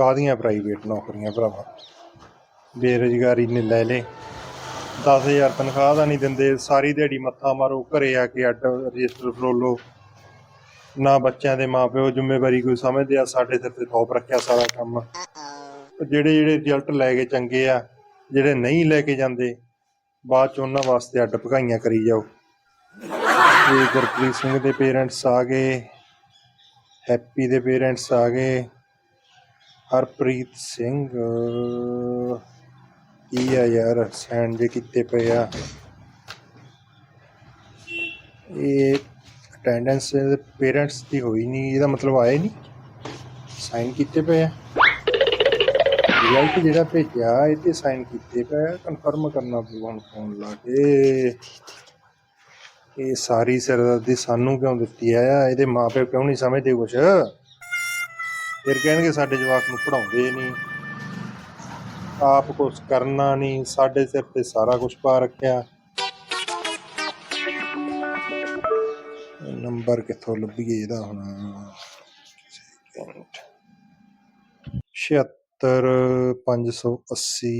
ਕਾਹਦੀਆਂ private ਨੌਕਰੀਆਂ ਭਰਾਵਾ? ਬੇਰੁਜ਼ਗਾਰੀ ਨੇ ਲੈ ਲੇ 10000 ਤਨਖਾਹ ਦਾ ਨਹੀਂ ਦਿੰਦੇ। ਸਾਰੀ ਦਿਹਾੜੀ ਮੱਥਾ ਮਾਰੋ ਘਰੇ ਆ ਕੇ ਅੱਡ ਰਜਿਸਟਰ ਫਰੋਲੋ ਨਾ ਬੱਚਿਆਂ ਦੇ ਮਾਪਿਓ ਜ਼ਿੰਮੇਵਾਰੀ ਕੋਈ ਸਮਝਦੇ ਆ ਸਾਡੇ ਸਿਰ ਤੇ ਥੋਪ ਰੱਖਿਆ ਸਾਰਾ ਕੰਮ। ਜਿਹੜੇ ਜਿਹੜੇ ਰਿਜ਼ਲਟ ਲੈ ਕੇ ਚੰਗੇ ਆ ਜਿਹੜੇ ਨਹੀਂ ਲੈ ਕੇ ਜਾਂਦੇ ਬਾਅਦ ਚ ਉਹਨਾਂ ਵਾਸਤੇ ਅੱਡ ਭਗਾਈਆਂ ਕਰੀ ਜਾਓ। ਗੁਰਪ੍ਰੀਤ ਸਿੰਘ ਦੇ ਪੇਰੈਂਟਸ ਆ ਗਏ। ਹੈਪੀ ਦੇ ਪੇਰੈਂਟਸ ਆ ਗਏ। ਹਰਪ੍ਰੀਤ ਸਿੰਘ। ਕੀ ਆ ਯਾਰ ਸੈਂਡ ਜੇ ਕੀਤੇ ਪਏ ਆ। ਇਹ ਅਟੈਂਡੈਂਸ ਪੇਰੈਂਟਸ ਦੀ ਹੋਈ ਨਹੀਂ ਇਹਦਾ ਮਤਲਬ ਆਇਆ ਨਹੀਂ ਸਾਈਨ ਕੀਤੇ ਪਏ ਆ। ਰਿਜ਼ਲਟ ਜਿਹੜਾ ਭੇਜਿਆ, ਇਹ ਤੇ ਸਾਈਨ ਕੀਤੇ ਪਏ ਕਨਫਰਮ ਕਰਨਾ ਪਊ ਹੁਣ ਫੋਨ ਲਾ ਕੇ। ਇਹ ਸਾਰੀ ਸਿਰਦਰਦੀ ਸਾਨੂੰ ਕਿਉਂ ਦਿੱਤੀ ਆ? ਇਹਦੇ ਮਾਪੇ ਕਿਉਂ ਨਹੀਂ ਸਮਝਦੇ ਕੁਛ? ਫਿਰ ਕਹਿਣਗੇ ਸਾਡੇ ਜਵਾਕ ਨੂੰ ਪੜਾਉਂਦੇ ਨਹੀਂ ਆਪ ਕੁਛ ਕਰਨਾ ਨਹੀਂ ਸਾਡੇ ਸਿਰ ਤੇ ਸਾਰਾ ਕੁਝ ਪਾ ਰੱਖਿਆ। ਨੰਬਰ ਕਿੱਥੋਂ ਲੱਭੀਏ ਇਹਦਾ ਹੁਣ? ਸੈਕਿੰਡ 76580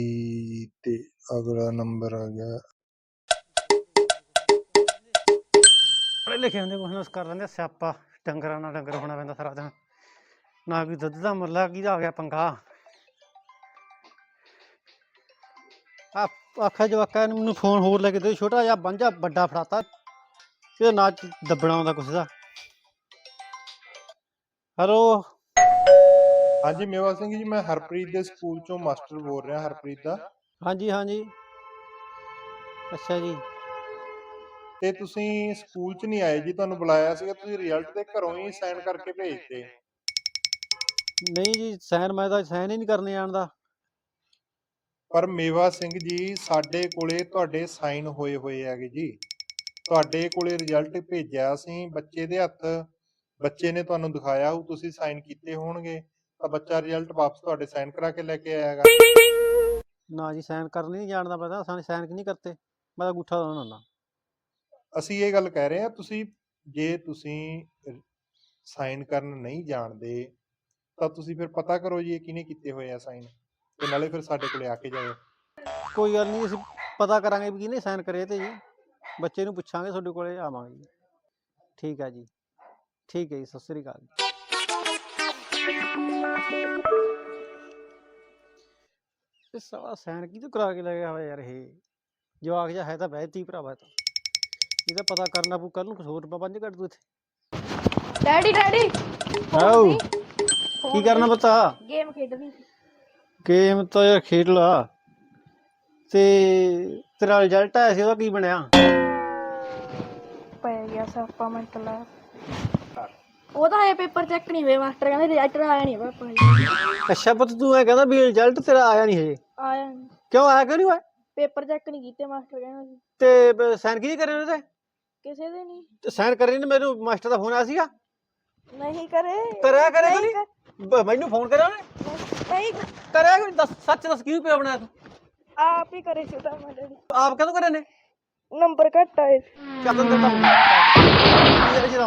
ਤੇ ਅਗਲਾ ਨੰਬਰ ਆ ਗਿਆ। ਪੜ੍ਹੇ ਲਿਖੇ ਹੁੰਦੇ, ਕੁਛ ਨਾ ਕੁਛ ਕਰ ਲੈਂਦੇ ਸਿਆਪਾ, ਡੰਗਰਾਂ ਨਾਲ ਡੰਗਰ ਹੋਣਾ ਪੈਂਦਾ ਸਾਰਾ ਦਿਨ। ਨਾ ਕੋਈ ਦੁੱਧ ਦਾ ਮੁੱਲਾ ਕਿਹਦਾ ਆ ਗਿਆ ਪੰਗਾ ਆ ਆਖਾ ਜਵਾਕਾ ਨੇ ਮੈਨੂੰ ਫੋਨ ਹੋਰ ਲੈ ਕੇ ਦੇ ਛੋਟਾ ਜਿਹਾ ਬੰਜਾ ਵੱਡਾ ਫੜਾਤਾ। ਇਹਦਾ ਨਾ ਦੱਬਣਾ ਆਉਂਦਾ ਕੁਛ ਦਾ। ਹੈਲੋ? ਹਾਂਜੀ ਮੇਵਾ ਸਿੰਘ ਜੀ ਮੈਂ ਹਰਪ੍ਰੀਤ ਦੇ ਸਕੂਲ ਚੋਂ ਮਾਸਟਰ ਬੋਲ ਰਿਹਾ ਹਰਪ੍ਰੀਤ ਦਾ। ਹਾਂਜੀ ਹਾਂਜੀ। ਅੱਛਾ ਜੀ। ਤੇ ਤੁਸੀਂ ਸਕੂਲ 'ਚ ਨਹੀਂ ਆਏ ਜੀ? ਤੁਹਾਨੂੰ ਬੁਲਾਇਆ ਸੀਗਾ ਤੁਸੀਂ ਰਿਜ਼ਲਟ ਦੇ ਘਰੋਂ ਹੀ ਸਾਈਨ ਕਰਕੇ ਭੇਜਤੇ। ਨਹੀਂ ਜੀ ਸਾਈਨ ਮੈਂ ਤਾਂ ਸਾਈਨ ਹੀ ਨਹੀਂ ਕਰਨੇ ਆਣਦਾ ਪਰ ਮੇਵਾ ਸਿੰਘ ਜੀ ਸਾਡੇ ਕੋਲੇ ਤੁਹਾਡੇ ਸਾਈਨ ਹੋਏ ਹੋਏ ਹੈਗੇ ਜੀ। ਤੁਹਾਡੇ ਕੋਲੇ ਰਿਜ਼ਲਟ ਭੇਜਿਆ ਸੀ ਬੱਚੇ ਦੇ ਹੱਥ। ਬੱਚੇ ਨੇ ਤੁਹਾਨੂੰ ਦਿਖਾਇਆ ਉਹ ਤੁਸੀਂ ਸਾਈਨ ਕੀਤੇ ਹੋਣਗੇ। ਤਾਂ ਬੱਚਾ ਰਿਜ਼ਲਟ ਵਾਪਸ ਤੁਹਾਡੇ ਸਾਈਨ ਕਰਾ ਕੇ ਲੈ ਕੇ ਆਏਗਾ ਨਾ ਜੀ ਸਾਈਨ ਕਰਨੇ ਨਹੀਂ ਜਾਣਦਾ ਪਤਾ ਸਾਈਨ ਕਿ ਨਹੀਂ ਕਰਤੇ? ਮੈਂ ਤਾਂ ਅੰਗੂਠਾ ਲਾਉਣਾ ਹੁੰਦਾ। ਅਸੀਂ ਇਹ ਗੱਲ ਕਹਿ ਰਹੇ ਹਾਂ ਤੁਸੀਂ ਜੇ ਤੁਸੀਂ ਸਾਈਨ ਕਰਨ ਨਹੀਂ ਜਾਣਦੇ ਤਾਂ ਤੁਸੀਂ ਫਿਰ ਪਤਾ ਕਰੋ ਜੀ ਇਹ ਕਿਹਨੇ ਕੀਤੇ ਹੋਏ ਆ ਸਾਈਨ ਤੇ ਨਾਲੇ ਫਿਰ ਸਾਡੇ ਕੋਲੇ ਆ ਕੇ ਜਾਇਓ। ਕੋਈ ਗੱਲ ਨਹੀਂ ਅਸੀਂ ਪਤਾ ਕਰਾਂਗੇ ਵੀ ਕਿਹਨੇ ਸਾਈਨ ਕਰੇ ਤੇ ਜੀ। ਬੱਚੇ ਨੂੰ ਪੁੱਛਾਂਗੇ ਤੁਹਾਡੇ ਕੋਲੇ ਆਵਾਂਗੇ ਜੀ। ਠੀਕ ਹੈ ਜੀ। ਠੀਕ ਹੈ ਜੀ ਸਤਿ ਸ੍ਰੀ ਅਕਾਲ ਜੀ। ਇਹ ਸਾਲਾ ਸਾਈਨ ਕਿਹਦੇ ਕਰਾ ਕੇ ਲੈ ਗਿਆ ਹੋਇਆ ਯਾਰ ਇਹ? ਜਵਾਕ ਜਿਹਾ ਹੈ ਤਾਂ ਬਹਿਤੀ ਭਰਾਵਾ ਇਹ ਤਾਂ। ਇਹਦਾ ਪਤਾ ਕਰਨਾ ਪਊ ਕੱਲ ਨੂੰ ਕੁਛ ਹੋਰ ਪੰਜ ਘੱਟ ਤੂੰ ਇੱਥੇ। ਡੈਡੀ ਡੈਡੀ ਆਓ। ਕੀ ਕਰਨਾ ਪਤਾ? ਗੇਮ ਖੇਡਣੀ ਸੀ। ਗੇਮ ਤਾਂ ਯਾਰ ਖੇਡ ਲਾ। ਤੇ ਤੇਰਾ ਰਿਜ਼ਲਟ ਆਇਆ ਸੀ ਉਹਦਾ ਕੀ ਬਣਿਆ? ਪੈ ਗਿਆ ਸਾਪਾ ਮੰਟਲਾ ਉਹਦਾ ਇਹ ਪੇਪਰ ਚੈੱਕ ਨਹੀਂ ਹੋਏ ਮਾਸਟਰ ਕਹਿੰਦੇ ਰਿਜ਼ਲਟ ਆਇਆ ਨਹੀਂ ਜੀ ਅੱਛਾ ਪੁੱਤ ਤੂੰ ਐ ਕਹਿੰਦਾ ਵੀ ਰਿਜ਼ਲਟ ਤੇਰਾ ਆਇਆ ਨਹੀਂ ਹਜੇ। ਆਇਆ ਨੀ। ਕਿਉਂ ਆਇਆ ਕਿਉਂ ਨਹੀਂ ਹੋਇਆ? ਪੇਪਰ ਚੈੱਕ ਨਹੀਂ ਕੀਤੇ ਮਾਸਟਰ ਕਹਿੰਦਾ ਸੀ। ਤੇ ਸਾਈਨ ਕੀ ਕਰੇ ਉਹਦੇ? ਕਿਸੇ ਦੇ ਨਹੀਂ। ਤੇ ਸਾਈਨ ਕਰੇ ਨੇ ਮੈਨੂੰ ਮਾਸਟਰ ਦਾ ਫੋਨ ਆਇਆ ਸੀਗਾ। ਨਹੀਂ ਕਰੇ। ਕਰਿਆ ਕਰੇ ਨਹੀਂ ਕੋਈ ਬ- ਮੈਨੂੰ ਫੋਨ ਕਰਿਆ ਉਹਨੇ? ਨਹੀਂ। ਕਰਿਆ ਕੋਈ? ਦੱਸ ਸੱਚ ਦੱਸ ਕਿਉਂ ਪਿਆ ਬਣਾਇਆ ਤੂੰ? ਆਪ ਹੀ ਕਰੇ ਸੀ ਤਾਂ ਮੈਂ ਡੈਡੀ ਆਪ ਕਦੋਂ ਕਰੇ ਨੇ ਨੰਬਰ ਘੱਟ ਆਏ। ਚੱਲ ਅੰਦਰ ਤਾਂ।